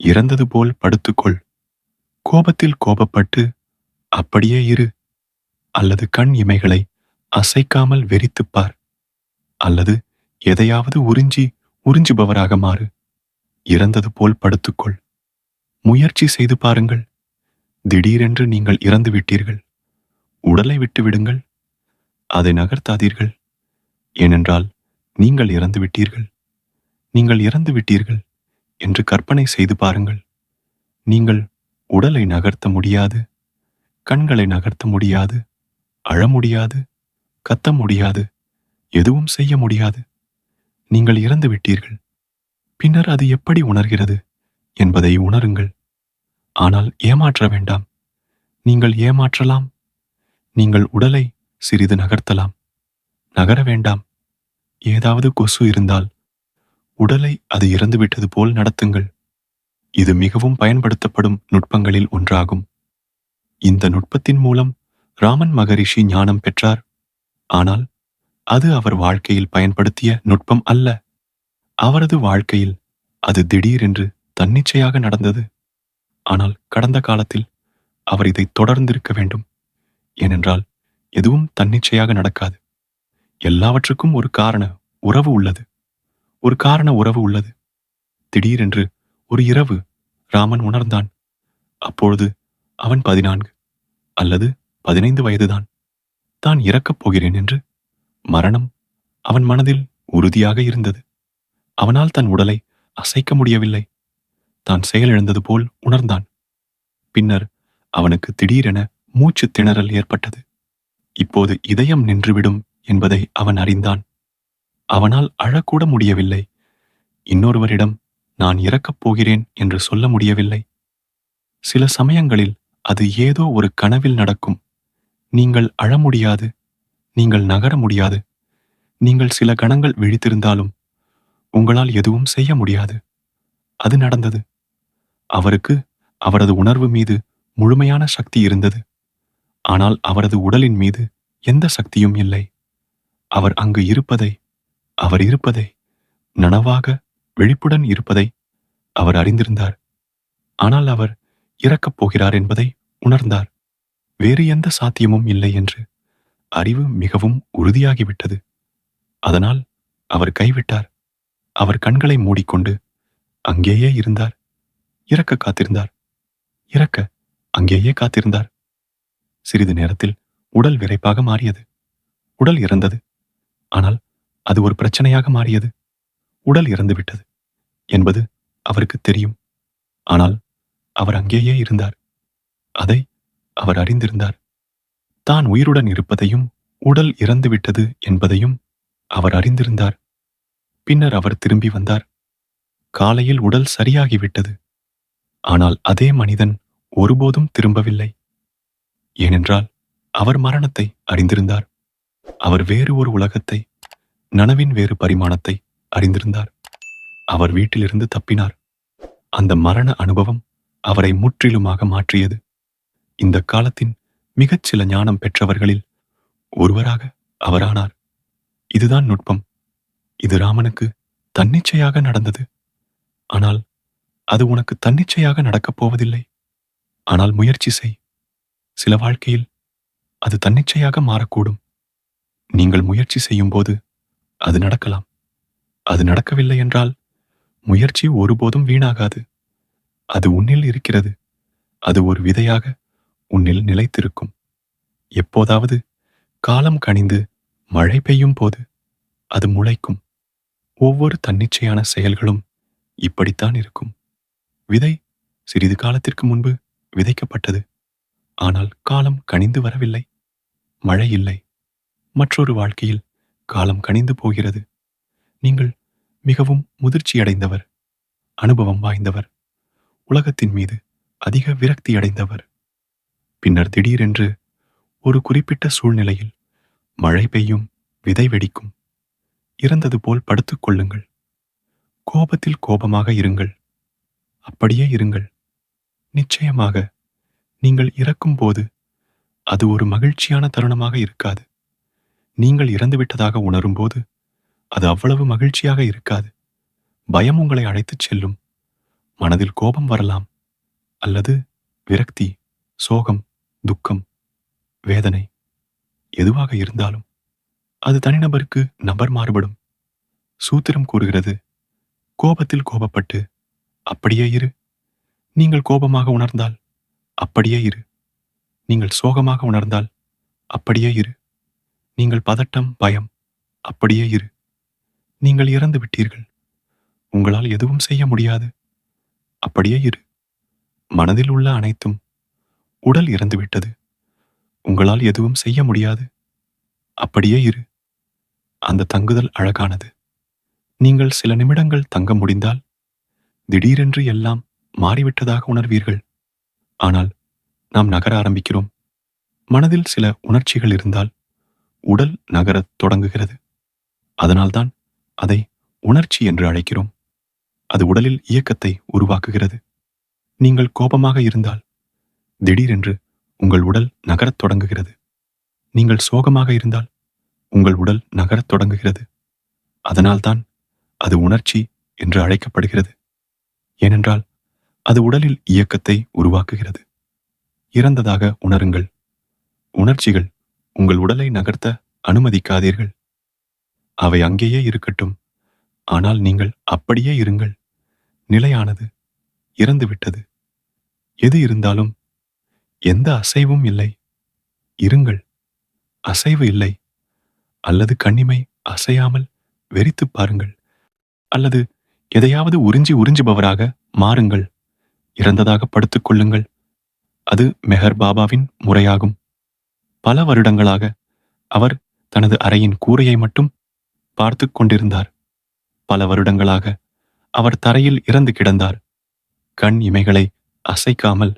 இறந்தது போல் படுத்துக்கொள். கோபத்தில் கோபப்பட்டு அப்படியே இரு. அல்லது கண் இமைகளை அசைக்காமல் வெறித்துப் பார். அல்லது எதையாவது உறிஞ்சி உறிஞ்சுபவராக மாறு. இறந்தது போல் படுத்துக்கொள். முயற்சி செய்து பாருங்கள். திடீரென்று நீங்கள் இறந்து விட்டீர்கள். உடலை விட்டு விடுங்கள். அதை நகர்த்தாதீர்கள். ஏனென்றால் நீங்கள் இறந்து விட்டீர்கள். நீங்கள் இறந்து விட்டீர்கள். என்று கற்பனை செய்து பாருங்கள். நீங்கள் உடலை நகர்த்த முடியாது கண்களை நகர்த்த முடியாது அழ முடியாது கத்த முடியாது எதுவும் செய்ய முடியாது. நீங்கள் இறந்து விட்டீர்கள். பின்னர் அது எப்படி உணர்கிறது என்பதை உணருங்கள். ஆனால் ஏமாற்ற வேண்டாம். நீங்கள் ஏமாற்றலாம். நீங்கள் உடலை சிறிது நகர்த்தலாம். நகர வேண்டாம். ஏதாவது கொசு இருந்தால் உடலை அது இறந்துவிட்டது போல் நடத்துங்கள். இது மிகவும் பயன்படுத்தப்படும் நுட்பங்களில் ஒன்றாகும். இந்த நுட்பத்தின் மூலம் ராமன் மகரிஷி ஞானம் பெற்றார். ஆனால் அது அவர் வாழ்க்கையில் பயன்படுத்திய நுட்பம் அல்ல. அவரது வாழ்க்கையில் அது திடீரென்று தன்னிச்சையாக நடந்தது. ஆனால் கடந்த காலத்தில் அவர் இதை தொடர்ந்திருக்க வேண்டும். ஏனென்றால் எதுவும் தன்னிச்சையாக நடக்காது. எல்லாவற்றுக்கும் ஒரு காரண உறவு உள்ளது. ஒரு காரண உறவு உள்ளது. திடீரென்று ஒரு இரவு ராமன் உணர்ந்தான். அப்பொழுது அவன் பதினான்கு அல்லது பதினைந்து வயதுதான். தான் இறக்கப் போகிறேன் என்று மரணம் அவன் மனதில் உறுதியாக இருந்தது. அவனால் தன் உடலை அசைக்க முடியவில்லை. தான் செயலிழந்தது போல் உணர்ந்தான். பின்னர் அவனுக்கு திடீரென மூச்சு திணறல் ஏற்பட்டது. இப்போது இதயம் நின்றுவிடும் என்பதை அவன் அறிந்தான். அவனால் அழக்கூட முடியவில்லை. இன்னொருவரிடம் நான் இறக்கப் போகிறேன் என்று சொல்ல முடியவில்லை. சில சமயங்களில் அது ஏதோ ஒரு கனவில் நடக்கும். நீங்கள் அழ முடியாது. நீங்கள் நகர முடியாது. நீங்கள் சில கணங்கள் விழித்திருந்தாலும் உங்களால் எதுவும் செய்ய முடியாது. அது நடந்தது. அவருக்கு அவரது உணர்வு மீது முழுமையான சக்தி இருந்தது. ஆனால் அவரது உடலின் மீது எந்த சக்தியும் இல்லை. அவர் அங்கு இருப்பதை அவர் இருப்பதை நனவாக விழிப்புடன் இருப்பதை அவர் அறிந்திருந்தார். ஆனால் அவர் இறக்கப் போகிறார் என்பதை உணர்ந்தார். வேறு எந்த சாத்தியமும் இல்லை என்று அறிவு மிகவும் உறுதியாகிவிட்டது. அதனால் அவர் கைவிட்டார். அவர் கண்களை மூடிக்கொண்டு அங்கேயே இருந்தார். இறக்க காத்திருந்தார். இறக்க அங்கேயே காத்திருந்தார். சிறிது நேரத்தில் உடல் விரைப்பாக மாறியது. உடல் இறந்தது. ஆனால் அது ஒரு பிரச்சனையாக மாறியது. உடல் இறந்துவிட்டது என்பது அவருக்கு தெரியும். ஆனால் அவர் அங்கேயே இருந்தார். அதை அவர் அறிந்திருந்தார். தான் உயிருடன் இருப்பதையும் உடல் இறந்துவிட்டது என்பதையும் அவர் அறிந்திருந்தார். பின்னர் அவர் திரும்பி வந்தார். காலையில் உடல் சரியாகிவிட்டது ஆனால் அதே மனிதன் ஒருபோதும் திரும்பவில்லை. ஏனென்றால் அவர் மரணத்தை அறிந்திருந்தார். அவர் வேறு ஒரு உலகத்தை நனவின் வேறு பரிமாணத்தை அறிந்திருந்தார். அவர் வீட்டிலிருந்து தப்பினார். அந்த மரண அனுபவம் அவரை முற்றிலுமாக மாற்றியது. இந்த காலத்தின் மிகச் சில ஞானம் பெற்றவர்களில் ஒருவராக அவரானார். இதுதான் நுட்பம். இது ராமனுக்கு தன்னிச்சையாக நடந்தது. ஆனால் அது உனக்கு தன்னிச்சையாக நடக்கப் போவதில்லை. ஆனால் முயற்சி செய். சில வாழ்க்கையில் அது தன்னிச்சையாக மாறக்கூடும். நீங்கள் முயற்சி செய்யும்போது அது நடக்கலாம். அது நடக்கவில்லை என்றால் முயற்சி ஒருபோதும் வீணாகாது. அது உன்னில் இருக்கிறது. அது ஒரு விதையாக உன்னில் நிலைத்திருக்கும். எப்போதாவது காலம் கனிந்து மழை பெய்யும் போது அது முளைக்கும். ஒவ்வொரு தன்னிச்சையான செயல்களும் இப்படித்தான் இருக்கும். விதை சிறிது காலத்திற்கு முன்பு விதைக்கப்பட்டது. ஆனால் காலம் கனிந்து வரவில்லை. மழை இல்லை. மற்றொரு வாழ்க்கையில் காலம் கனிந்து போகிறது. நீங்கள் மிகவும் முதிர்ச்சியடைந்தவர் அனுபவம் வாய்ந்தவர் உலகத்தின் மீது அதிக விரக்தி அடைந்தவர் பின்னர் திடீரென்று ஒரு குறிப்பிட்ட சூழ்நிலையில் மழை பெய்யும் விதை வெடிக்கும் இறந்தது போல் படுத்துக் கொள்ளுங்கள். கோபத்தில் கோபமாக இருங்கள். அப்படியே இருங்கள். நிச்சயமாக நீங்கள் இறக்கும் போது அது ஒரு மகிழ்ச்சியான தருணமாக இருக்காது. நீங்கள் இறந்துவிட்டதாக உணரும்போது அது அவ்வளவு மகிழ்ச்சியாக இருக்காது. பயம் உங்களை அழைத்துச் செல்லும். மனதில் கோபம் வரலாம். அல்லது விரக்தி சோகம் துக்கம் வேதனை எதுவாக இருந்தாலும் அது தனிநபருக்கு நபர் மாறுபடும். சூத்திரம் கூறுகிறது கோபத்தில் கோபப்பட்டு அப்படியே இரு. நீங்கள் கோபமாக உணர்ந்தால் அப்படியே இரு. நீங்கள் சோகமாக உணர்ந்தால் அப்படியே இரு. நீங்கள் பதட்டம் பயம் அப்படியே இரு. நீங்கள் இறந்து விட்டீர்கள். உங்களால் எதுவும் செய்ய முடியாது. அப்படியே இரு. மனதில் உள்ள அனைத்தும் உடல் இறந்துவிட்டது உங்களால் எதுவும் செய்ய முடியாது. அப்படியே இரு. அந்த தங்குதல் அழகானது. நீங்கள் சில நிமிடங்கள் தங்க முடிந்தால் திடீரென்று எல்லாம் மாறிவிட்டதாக உணர்வீர்கள். ஆனால் நாம் நகர ஆரம்பிக்கிறோம். மனதில் சில உணர்ச்சிகள் இருந்தால் உடல் நகரத் தொடங்குகிறது. அதனால்தான் அதை உணர்ச்சி என்று அழைக்கிறோம். அது உடலில் இயக்கத்தை உருவாக்குகிறது. நீங்கள் கோபமாக இருந்தால் திடீரென்று உங்கள் உடல் நகரத் தொடங்குகிறது. நீங்கள் சோகமாக இருந்தால் உங்கள் உடல் நகரத் தொடங்குகிறது. அதனால்தான் அது உணர்ச்சி என்று அழைக்கப்படுகிறது. ஏனென்றால் அது உடலில் இயக்கத்தை உருவாக்குகிறது. இறந்ததாக உணருங்கள். உணர்ச்சிகள் உங்கள் உடலை நகர்த்த அனுமதிக்காதீர்கள். அவை அங்கேயே இருக்கட்டும். ஆனால் நீங்கள் அப்படியே இருங்கள். நிலையானது இறந்துவிட்டது. எது இருந்தாலும் எந்த அசைவும் இல்லை. இருங்கள். அசைவு இல்லை. அல்லது கண்ணிமை அசையாமல் வெறித்துப் பாருங்கள். அல்லது எதையாவது உறிஞ்சி உறிஞ்சுபவராக மாறுங்கள். இறந்ததாக படுத்துக் கொள்ளுங்கள். அது மெஹர் பாபாவின் முறையாகும். பல வருடங்களாக அவர் தனது அறையின் கூரையை மட்டும் பார்த்து கொண்டிருந்தார். பல வருடங்களாக அவர் தரையில் இறந்து கிடந்தார். கண் இமைகளை அசைக்காமல்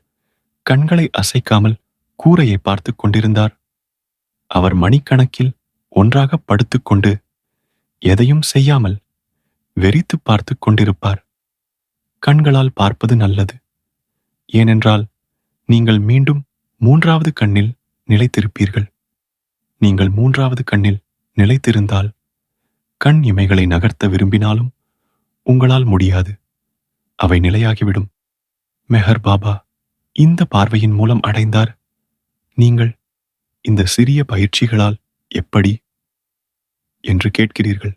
கண்களை அசைக்காமல் கூரையை பார்த்து கொண்டிருந்தார். அவர் மணிக்கணக்கில் ஒன்றாக படுத்துக்கொண்டு எதையும் செய்யாமல் வெறித்து பார்த்து கொண்டிருப்பார். கண்களால் பார்ப்பது நல்லது. ஏனென்றால் நீங்கள் மீண்டும் மூன்றாவது கண்ணில் நிலைத்திருப்பீர்கள். நீங்கள் மூன்றாவது கண்ணில் நிலைத்திருந்தால் கண் இமைகளை நகர்த்த விரும்பினாலும் உங்களால் முடியாது. அவை நிலையாகிவிடும். மெஹர் பாபா இந்த பார்வையின் மூலம் அடைந்தார். நீங்கள் இந்த சிறிய பயிற்சிகளால் எப்படி? என்று கேட்கிறீர்கள்.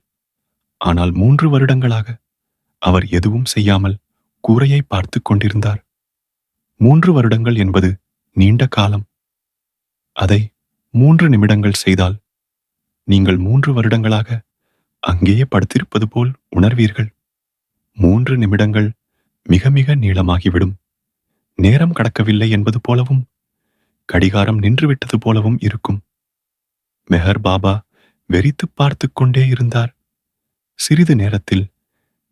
ஆனால் மூன்று வருடங்களாக அவர் எதுவும் செய்யாமல் கூரையை பார்த்துக் கொண்டிருந்தார். மூன்று வருடங்கள் என்பது நீண்ட காலம். அதை மூன்று நிமிடங்கள் செய்தால் நீங்கள் மூன்று வருடங்களாக அங்கேயே படுத்திருப்பது போல் உணர்வீர்கள். மூன்று நிமிடங்கள் மிக மிக நீளமாகிவிடும். நேரம் கடக்கவில்லை என்பது போலவும் கடிகாரம் நின்றுவிட்டது போலவும் இருக்கும். மெஹர் பாபா வெறித்து பார்த்து கொண்டே இருந்தார். சிறிது நேரத்தில்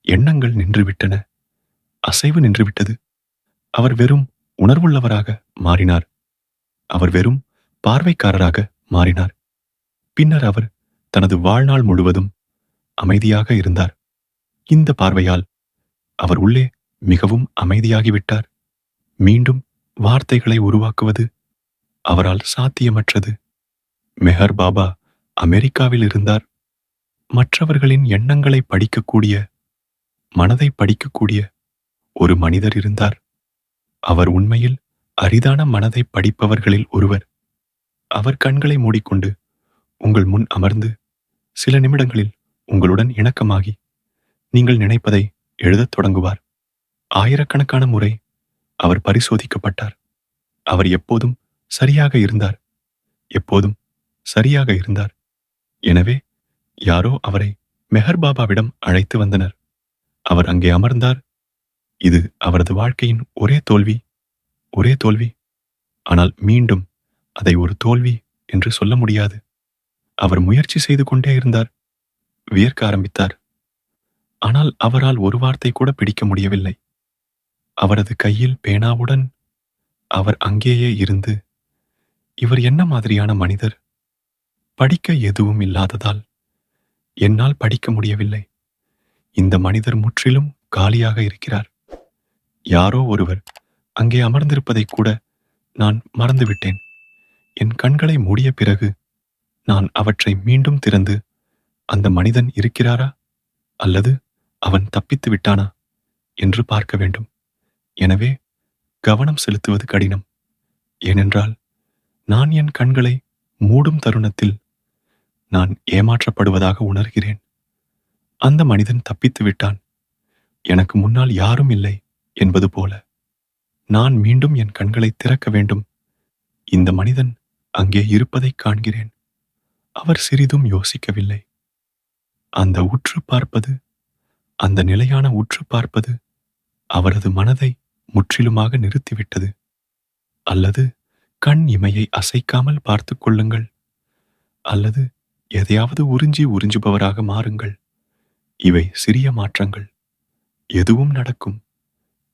எண்ணங்கள் நின்றுவிட்டன. அசைவு நின்றுவிட்டது. அவர் வெறும் உணர்வுள்ளவராக மாறினார். அவர் வெறும் பார்வைக்காரராக மாறினார். பின்னர் அவர் தனது வாழ்நாள் முழுவதும் அமைதியாக இருந்தார். இந்த பார்வையால் அவர் உள்ளே மிகவும் அமைதியாகிவிட்டார். மீண்டும் வார்த்தைகளை உருவாக்குவது அவரால் சாத்தியமற்றது. மெஹர் பாபா அமெரிக்காவில் இருந்தார். மற்றவர்களின் எண்ணங்களை படிக்கக்கூடிய மனதை படிக்கக்கூடிய ஒரு மனிதர் இருந்தார். அவர் உண்மையில் அரிதான மனதை படிப்பவர்களில் ஒருவர். அவர் கண்களை மூடிக்கொண்டு உங்கள் முன் அமர்ந்து சில நிமிடங்களில் உங்களுடன் இணக்கமாகி நீங்கள் நினைப்பதை எழுதத் தொடங்குவார். ஆயிரக்கணக்கான முறை அவர் பரிசோதிக்கப்பட்டார். அவர் எப்போதும் சரியாக இருந்தார். எப்போதும் சரியாக இருந்தார். எனவே யாரோ அவரை மெஹர் பாபாவிடம் அழைத்து வந்தனர். அவர் அங்கே அமர்ந்தார். இது அவரது வாழ்க்கையின் ஒரே தோல்வி ஒரே தோல்வி. ஆனால் மீண்டும் அதை ஒரு தோல்வி என்று சொல்ல முடியாது. அவர் முயற்சி செய்து கொண்டே இருந்தார். வியர்க்க ஆரம்பித்தார். ஆனால் அவரால் ஒரு வார்த்தை கூட பிடிக்க முடியவில்லை. அவரது கையில் பேனாவுடன் அவர் அங்கேயே இருந்து இவர் என்ன மாதிரியான மனிதர்? படிக்க எதுவும் இல்லாததால் என்னால் படிக்க முடியவில்லை. இந்த மனிதர் முற்றிலும் காலியாக இருக்கிறார். யாரோ ஒருவர் அங்கே அமர்ந்திருப்பதை கூட நான் மறந்துவிட்டேன். என் கண்களை மூடிய பிறகு நான் அவற்றை மீண்டும் திறந்து அந்த மனிதன் இருக்கிறாரா? அல்லது அவன் தப்பித்து விட்டானா? என்று பார்க்க வேண்டும். எனவே கவனம் செலுத்துவது கடினம். ஏனென்றால் நான் என் கண்களை மூடும் தருணத்தில் நான் ஏமாற்றப்படுவதாக உணர்கிறேன். அந்த மனிதன் தப்பித்து விட்டான். எனக்கு முன்னால் யாரும் இல்லை என்பது போல. நான் மீண்டும் என் கண்களை திறக்க வேண்டும். இந்த மனிதன் அங்கே இருப்பதைக் காண்கிறேன். அவர் சிறிதும் யோசிக்கவில்லை. அந்த உற்று பார்ப்பது அந்த நிலையான உற்று பார்ப்பது அவரது மனதை முற்றிலுமாக நிறுத்திவிட்டது. அல்லது கண் இமையை அசைக்காமல் பார்த்துக் கொள்ளுங்கள். அல்லது எதையாவது உறிஞ்சி உறிஞ்சுபவராக மாறுங்கள். இவை சிறிய மாற்றங்கள். எதுவும் நடக்கும்.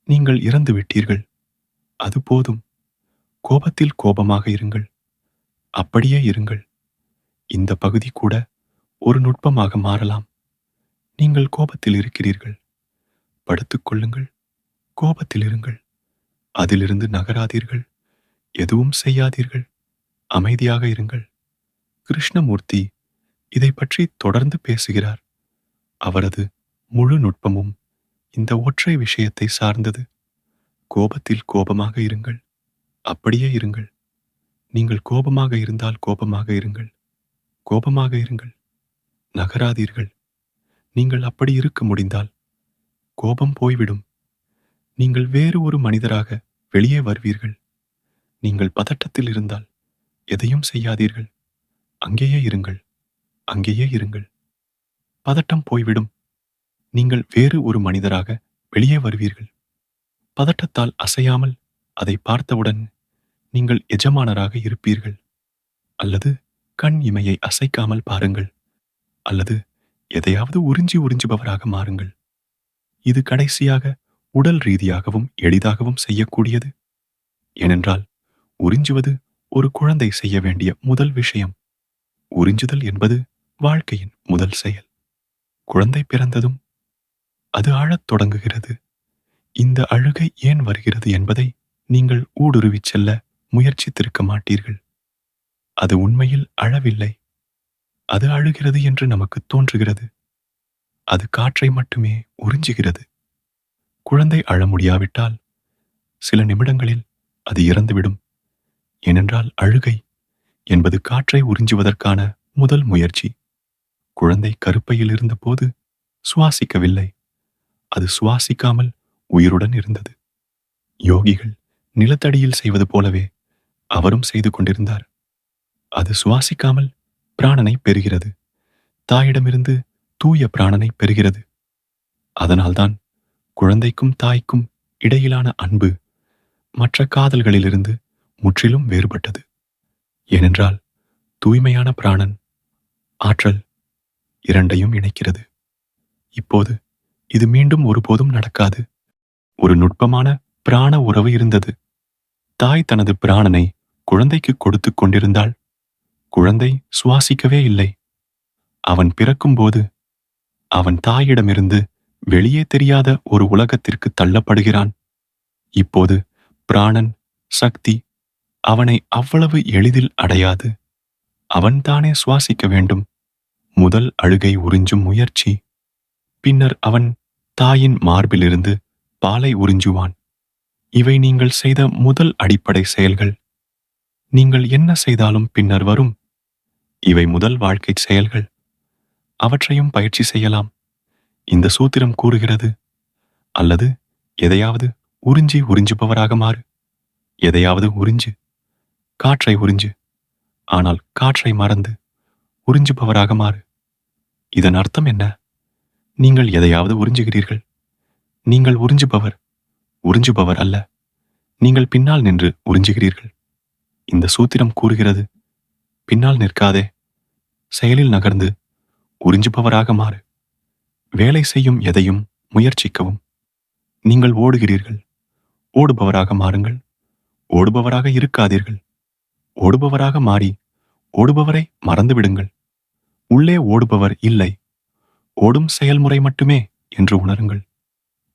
நீங்கள் இறந்து விட்டீர்கள் அது போதும். கோபத்தில் கோபமாக இருங்கள். அப்படியே இருங்கள். இந்த பகுதி கூட ஒரு நுட்பமாக மாறலாம். நீங்கள் கோபத்தில் இருக்கிறீர்கள். படுத்துக் கொள்ளுங்கள். கோபத்தில் இருங்கள். அதிலிருந்து நகராதீர்கள். எதுவும் செய்யாதீர்கள். அமைதியாக இருங்கள். கிருஷ்ணமூர்த்தி இதை பற்றி தொடர்ந்து பேசுகிறார். அவரது முழு நுட்பமும் இந்த ஒற்றை விஷயத்தை சார்ந்தது. கோபத்தில் கோபமாக இருங்கள். அப்படியே இருங்கள். நீங்கள் கோபமாக இருந்தால் கோபமாக இருங்கள். கோபமாக இருங்கள். நகராதீர்கள். நீங்கள் அப்படி இருக்க முடிந்தால் கோபம் போய்விடும். நீங்கள் வேறு ஒரு மனிதராக வெளியே வருவீர்கள். நீங்கள் பதட்டத்தில் இருந்தால் எதையும் செய்யாதீர்கள். அங்கேயே இருங்கள். அங்கேயே இருங்கள். பதட்டம் போய்விடும். நீங்கள் வேறு ஒரு மனிதராக வெளியே வருவீர்கள். பதட்டத்தால் அசையாமல் அதை பார்த்தவுடன் நீங்கள் எஜமானராக இருப்பீர்கள். அல்லது கண் இமையை அசைக்காமல் பாருங்கள். அல்லது எதையாவது உறிஞ்சி உறிஞ்சுபவராக மாறுங்கள். இது கடைசியாக உடல் ரீதியாகவும் எளிதாகவும் செய்யக்கூடியது. ஏனென்றால் உறிஞ்சுவது ஒரு குழந்தை செய்ய வேண்டிய முதல் விஷயம். உறிஞ்சுதல் என்பது வாழ்க்கையின் முதல் செயல். குழந்தை பிறந்ததும் அது ஆழத் தொடங்குகிறது. இந்த அழுகை ஏன் வருகிறது என்பதை நீங்கள் ஊடுருவிச் செல்ல முயற்சித்திருக்க மாட்டீர்கள். அது உண்மையில் அழவில்லை அது அழுகிறது என்று நமக்கு தோன்றுகிறது. அது காற்றை மட்டுமே உறிஞ்சுகிறது. குழந்தை அழ முடியாவிட்டால் சில நிமிடங்களில் அது இறந்துவிடும். ஏனென்றால் அழுகை என்பது காற்றை உறிஞ்சுவதற்கான முதல் முயற்சி. குழந்தை கருப்பையில் இருந்தபோது சுவாசிக்கவில்லை. அது சுவாசிக்காமல் உயிருடன் இருந்தது. யோகிகள் நிலத்தடியில் செய்வது போலவே அவரும் செய்து கொண்டிருந்தார். அது சுவாசிக்காமல் பிராணனை பெறுகிறது. தாயிடமிருந்து தூய பிராணனை பெறுகிறது. அதனால்தான் குழந்தைக்கும் தாய்க்கும் இடையிலான அன்பு மற்ற காதல்களிலிருந்து முற்றிலும் வேறுபட்டது. ஏனென்றால் தூய்மையான பிராணன் ஆற்றல் இரண்டையும் இணைக்கிறது. இப்போது இது மீண்டும் ஒருபோதும் நடக்காது. ஒரு நுட்பமான பிராண உறவு இருந்தது. தாய் தனது பிராணனை குழந்தைக்கு கொடுத்துக் கொண்டிருந்தாள். குழந்தை சுவாசிக்கவே இல்லை. அவன் பிறக்கும்போது அவன் தாயிடமிருந்து வெளியே தெரியாத ஒரு உலகத்திற்கு தள்ளப்படுகிறான். இப்போது பிராணன் சக்தி அவனை அவ்வளவு எளிதில் அடையாது. அவன்தானே சுவாசிக்க வேண்டும். முதல் அழுகை உறிஞ்சும் முயற்சி. பின்னர் அவன் தாயின் மார்பிலிருந்து பாலை உறிஞ்சுவான். இவை நீங்கள் செய்த முதல் அடிப்படை செயல்கள். நீங்கள் என்ன செய்தாலும் பின்னர் வரும். இவை முதல் வாழ்க்கை செயல்கள். அவற்றையும் பயிற்சி செய்யலாம். இந்த சூத்திரம் கூறுகிறது. அல்லது எதையாவது உறிஞ்சி உறிஞ்சுபவராக மாறு. எதையாவது உறிஞ்சு. காற்றை உறிஞ்சு. ஆனால் காற்றை மறந்து உறிஞ்சுபவராக மாறு. இதன் அர்த்தம் என்ன? நீங்கள் எதையாவது உறிஞ்சுகிறீர்கள். நீங்கள் உறிஞ்சுபவர். உறிஞ்சுபவர் அல்ல. நீங்கள் பின்னால் நின்று உறிஞ்சுகிறீர்கள். இந்த சூத்திரம் கூறுகிறது பின்னால் நிற்காதே. செயலில் நகர்ந்து உறிஞ்சுபவராக மாறு. வேலை செய்யும் எதையும் முயற்சிக்கவும். நீங்கள் ஓடுகிறீர்கள் ஓடுபவராக மாறுங்கள். ஓடுபவராக இருக்காதீர்கள். ஓடுபவராக மாறி ஓடுபவரை மறந்துவிடுங்கள். உள்ளே ஓடுபவர் இல்லை. ஓடும் செயல்முறை மட்டுமே என்று உணருங்கள்.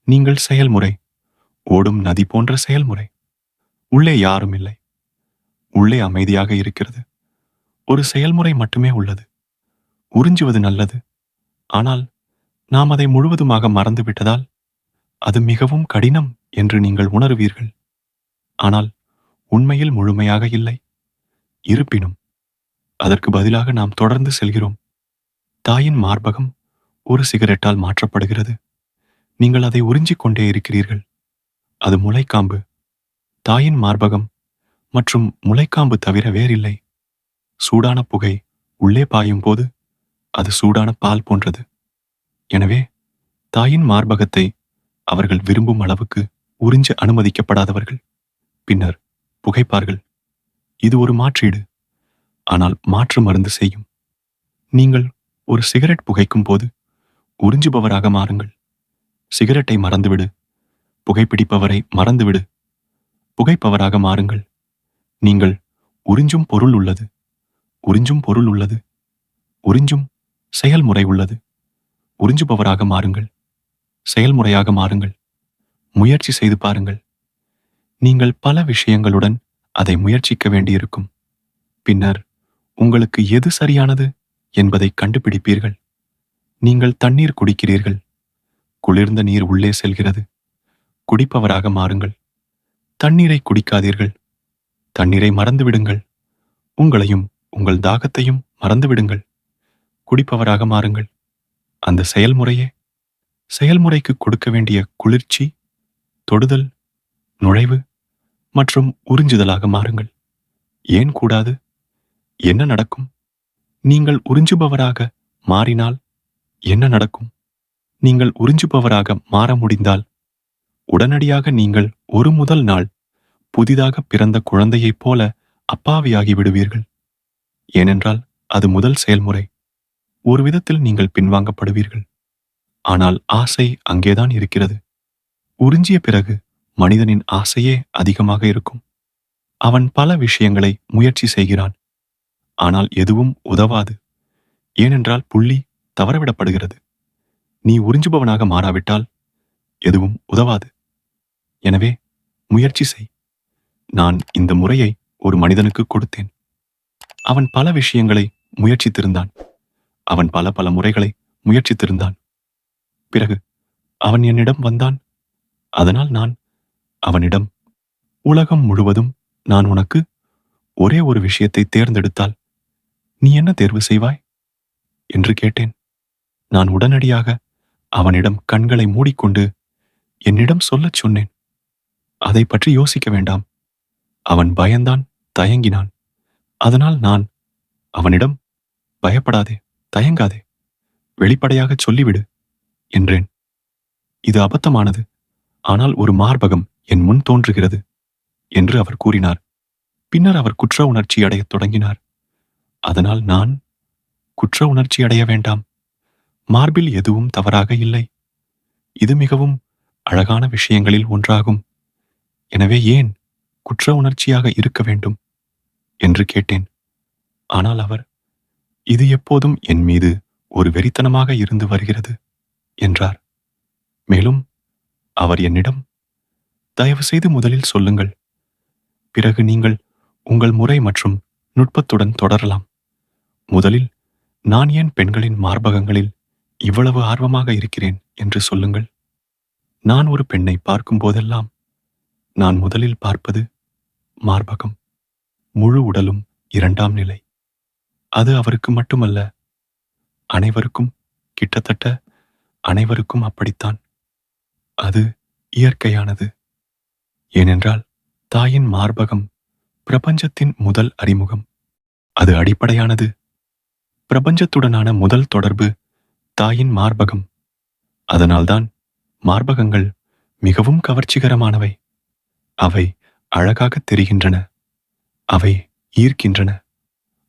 நீங்கள் செயல்முறை ஓடும் நதி போன்ற செயல்முறை. உள்ளே யாரும் இல்லை. உள்ளே அமைதியாக இருக்கிறது. ஒரு செயல்முறை மட்டுமே உள்ளது. உறிஞ்சுவது நல்லது. ஆனால் நாம் அதை முழுவதுமாக மறந்துவிட்டதால் அது மிகவும் கடினம் என்று நீங்கள் உணருவீர்கள். ஆனால் உண்மையில் முழுமையாக இல்லை. இருப்பினும் அதற்கு பதிலாக நாம் தொடர்ந்து செல்கிறோம். தாயின் மார்பகம் ஒரு சிகரெட்டால் மாற்றப்படுகிறது. நீங்கள் அதை உறிஞ்சிக் கொண்டே இருக்கிறீர்கள். அது முளைக்காம்பு. தாயின் மார்பகம் மற்றும் முளைக்காம்பு தவிர வேறில்லை. சூடான புகை உள்ளே பாயும் போது அது சூடான பால் போன்றது. எனவே தாயின் மார்பகத்தை அவர்கள் விரும்பும் அளவுக்கு உறிஞ்ச அனுமதிக்கப்படாதவர்கள். பின்னர் புகைப்பார்கள் இது ஒரு மாற்றீடு ஆனால் மாற்று மருந்து செய்யும். நீங்கள் ஒரு சிகரெட் புகைக்கும் போது உறிஞ்சுபவராக மாறுங்கள். சிகரெட்டை மறந்துவிடு. புகைப்பிடிப்பவரை மறந்துவிடு. புகைப்பவராக மாறுங்கள். நீங்கள் உறிஞ்சும் பொருள் உள்ளது. உறிஞ்சும் பொருள் உள்ளது. உறிஞ்சும் செயல்முறை உள்ளது. உறிஞ்சுபவராக மாறுங்கள். செயல்முறையாக மாறுங்கள். முயற்சி செய்து பாருங்கள். நீங்கள் பல விஷயங்களுடன் அதை முயற்சிக்க வேண்டியிருக்கும். பின்னர் உங்களுக்கு எது சரியானது என்பதை கண்டுபிடிப்பீர்கள். நீங்கள் தண்ணீர் குடிக்கிறீர்கள். குளிர்ந்த நீர் உள்ளே செல்கிறது. குடிப்பவராக மாறுங்கள். தண்ணீரை குடிக்காதீர்கள். தண்ணீரை மறந்துவிடுங்கள். உங்களையும் உங்கள் தாகத்தையும் மறந்துவிடுங்கள். குடிப்பவராக மாறுங்கள். அந்த செயல்முறையே செயல்முறைக்கு கொடுக்க வேண்டிய குளிர்ச்சி தொடுதல் நுழைவு மற்றும் உறிஞ்சுதலாக மாறுங்கள். ஏன் கூடாது? என்ன நடக்கும்? நீங்கள் உறிஞ்சுபவராக மாறினால் என்ன நடக்கும்? நீங்கள் உறிஞ்சுபவராக மாற முடிந்தால் உடனடியாக நீங்கள் ஒரு முதல் நாள் புதிதாக பிறந்த குழந்தையைப் போல அப்பாவியாகி விடுவீர்கள். ஏனென்றால் அது முதல் செயல்முறை. ஒரு விதத்தில் நீங்கள் பின்வாங்கப்படுவீர்கள். ஆனால் ஆசை அங்கேதான் இருக்கிறது. உறிஞ்சிய பிறகு மனிதனின் ஆசையே அதிகமாக இருக்கும். அவன் பல விஷயங்களை முயற்சி செய்கிறான். ஆனால் எதுவும் உதவாது. ஏனென்றால் புள்ளி தவறவிடப்படுகிறது. நீ உறிஞ்சுபவனாக மாறாவிட்டால் எதுவும் உதவாது. எனவே முயற்சி செய். நான் இந்த முறையை ஒரு மனிதனுக்கு கொடுத்தேன். அவன் பல விஷயங்களை முயற்சித்திருந்தான். அவன் பல பல முறைகளை முயற்சித்திருந்தான். பிறகு அவன் என்னிடம் வந்தான். அதனால் நான் அவனிடம் உலகம் முழுவதும் நான் உனக்கு ஒரே ஒரு விஷயத்தை தேர்ந்தெடுத்தால் நீ என்ன தேர்வு செய்வாய்? என்று கேட்டேன். நான் உடனடியாக அவனிடம் கண்களை மூடிக்கொண்டு என்னிடம் சொல்லச் சொன்னேன். அதை பற்றி யோசிக்க வேண்டாம். அவன் பயந்தான் தயங்கினான். அதனால் நான் அவனிடம் பயப்படாதே தயங்காதே வெளிப்படையாகச் சொல்லிவிடு என்றேன். இது அபத்தமானது. ஆனால் ஒரு மார்பகம் என் முன் தோன்றுகிறது என்று அவர் கூறினார். பின்னர் அவர் குற்ற உணர்ச்சி அடையத் தொடங்கினார். அதனால் நான் குற்ற உணர்ச்சி அடைய வேண்டாம். மார்பில் எதுவும் தவறாக இல்லை. இது மிகவும் அழகான விஷயங்களில் ஒன்றாகும். எனவே ஏன் குற்ற உணர்ச்சியாக இருக்க வேண்டும்? என்று கேட்டேன். ஆனால் அவர் இது எப்போதும் என் மீது ஒரு வெறித்தனமாக இருந்து வருகிறது என்றார். மேலும் அவர் என்னிடம் தயவு செய்து முதலில் சொல்லுங்கள். பிறகு நீங்கள் உங்கள் முறை மற்றும் நுட்பத்துடன் தொடரலாம். முதலில் நான் ஏன் பெண்களின் மார்பகங்களில் இவ்வளவு ஆர்வமாக இருக்கிறேன்? என்று சொல்லுங்கள். நான் ஒரு பெண்ணை பார்க்கும் போதெல்லாம் நான் முதலில் பார்ப்பது மார்பகம் முழு உடலும் இரண்டாம் நிலை. அது அவருக்கு மட்டுமல்ல அனைவருக்கும் கிட்டத்தட்ட அனைவருக்கும் அப்படித்தான். அது இயற்கையானது. ஏனென்றால் தாயின் மார்பகம் பிரபஞ்சத்தின் முதல் அறிமுகம். அது அடிப்படையானது. பிரபஞ்சத்துடனான முதல் தொடர்பு தாயின் மார்பகம். அதனால்தான் மார்பகங்கள் மிகவும் கவர்ச்சிகரமானவை. அவை அழகாக தெரிகின்றன. அவை ஈர்க்கின்றன.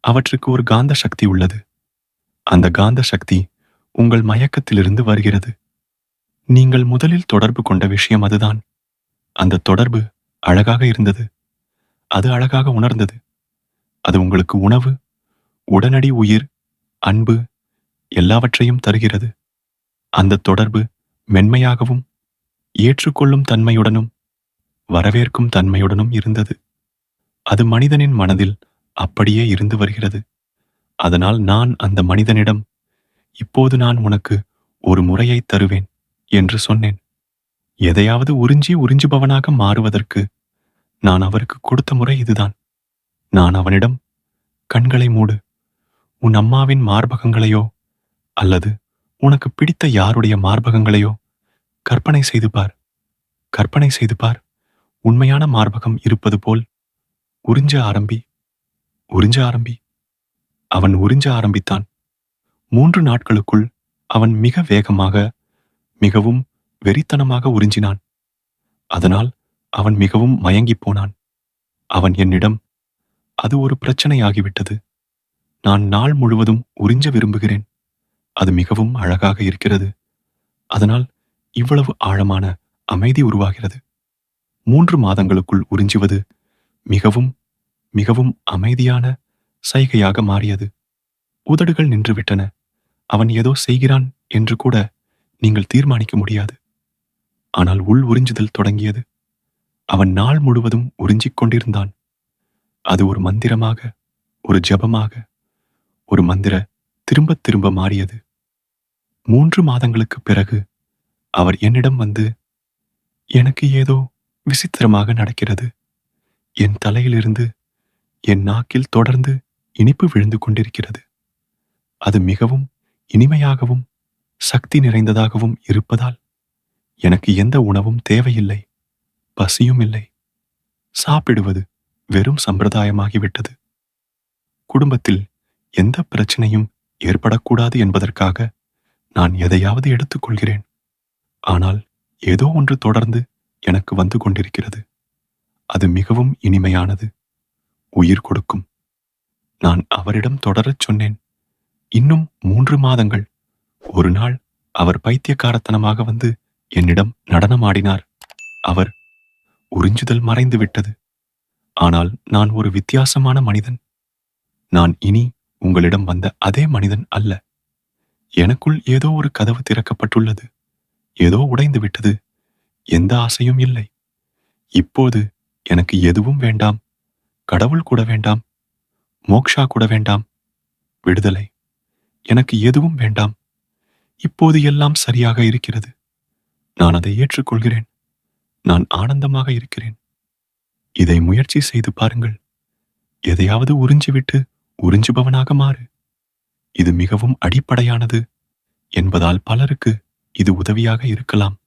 அவற்றுக்கு ஒரு காந்த சக்தி உள்ளது. அந்த காந்த சக்தி உங்கள் மயக்கத்திலிருந்து வருகிறது. நீங்கள் முதலில் தொடர்பு கொண்ட விஷயம் அதுதான். அந்த தொடர்பு அழகாக இருந்தது. அது அழகாக உணர்ந்தது. அது உங்களுக்கு உணவு உடனடி உயிர் அன்பு எல்லாவற்றையும் தருகிறது. அந்த தொடர்பு மென்மையாகவும் ஏற்றுக்கொள்ளும் தன்மையுடனும் வரவேற்கும் தன்மையுடனும் இருந்தது. அது மனிதனின் மனதில் அப்படியே இருந்து வருகிறது. அதனால் நான் அந்த மனிதனிடம் இப்போது நான் உனக்கு ஒரு முறையை தருவேன் என்று சொன்னேன். எதையாவது உறிஞ்சி உறிஞ்சுபவனாக மாறுவதற்கு நான் அவருக்கு கொடுத்த முறை இதுதான். நான் அவனிடம் கண்களை மூடு. உன் அம்மாவின் மார்பகங்களையோ அல்லது உனக்கு பிடித்த யாருடைய மார்பகங்களையோ கற்பனை செய்து பார். கற்பனை செய்து பார். உண்மையான மார்பகம் இருப்பது போல் உறிஞ்ச ஆரம்பி உறிஞ்ச ஆரம்பி. அவன் உறிஞ்ச ஆரம்பித்தான். மூன்று நாட்களுக்குள் அவன் மிக வேகமாக மிகவும் வெறித்தனமாக உறிஞ்சினான். அதனால் அவன் மிகவும் மயங்கிப் போனான். அவன் என்னிடம் அது ஒரு பிரச்சனையாகிவிட்டது. நான் நாள் முழுவதும் உறிஞ்ச விரும்புகிறேன். அது மிகவும் அழகாக இருக்கிறது. அதனால் இவ்வளவு ஆழமான அமைதி உருவாகிறது. மூன்று மாதங்களுக்குள் உறிஞ்சுவது மிகவும் மிகவும் அமைதியான சைகையாக மாறியது. உதடுகள் நின்றுவிட்டன. அவன் ஏதோ செய்கிறான் என்று கூட நீங்கள் தீர்மானிக்க முடியாது. ஆனால் உள் உறிஞ்சுதல் தொடங்கியது. அவன் நாள் முழுவதும் உறிஞ்சிக் கொண்டிருந்தான். அது ஒரு மந்திரமாக ஒரு ஜெபமாக ஒரு மந்திர திரும்பத் திரும்ப மாறியது. மூன்று மாதங்களுக்குப் பிறகு அவர் என்னிடம் வந்து எனக்கு ஏதோ விசித்திரமாக நடக்கிறது. என் தலையிலிருந்து என் நாக்கில் தொடர்ந்து இனிப்பு விழுந்து கொண்டிருக்கிறது. அது மிகவும் இனிமையாகவும் சக்தி நிறைந்ததாகவும் இருப்பதால் எனக்கு எந்த உணவும் தேவையில்லை பசியும் இல்லை. சாப்பிடுவது வெறும் சம்பிரதாயமாகிவிட்டது. குடும்பத்தில் எந்த பிரச்சனையும் ஏற்படக்கூடாது என்பதற்காக நான் எதையாவது எடுத்துக்கொள்கிறேன். ஆனால் ஏதோ ஒன்று தொடர்ந்து எனக்கு வந்து கொண்டிருக்கிறது. அது மிகவும் இனிமையானது. உயிர் கொடுக்கும். நான் அவரிடம் தொடரச் சொன்னேன். இன்னும் மூன்று மாதங்கள். ஒரு நாள் அவர் பைத்தியக்காரத்தனமாக வந்து என்னிடம் நடனமாடினார். அவர் உறிஞ்சுதல் மறைந்து விட்டது. ஆனால் நான் ஒரு வித்தியாசமான மனிதன். நான் இனி உங்களிடம் வந்த அதே மனிதன் அல்ல. எனக்குள் ஏதோ ஒரு கதவு திறக்கப்பட்டுள்ளது. ஏதோ உடைந்து விட்டது. எந்த ஆசையும் இல்லை. இப்போது எனக்கு எதுவும் வேண்டாம். கடவுள் கூட வேண்டாம். மோக்ஷா கூட வேண்டாம். விடுதலை. எனக்கு எதுவும் வேண்டாம். இப்போது எல்லாம் சரியாக இருக்கிறது. நான் அதை ஏற்றுக்கொள்கிறேன். நான் ஆனந்தமாக இருக்கிறேன். இதை முயற்சி செய்து பாருங்கள். எதையாவது உறிஞ்சிவிட்டு உறிஞ்சுபவனாக மாறு. இது மிகவும் அடிப்படையானது. என்பதால் பலருக்கு இது உதவியாக இருக்கலாம்.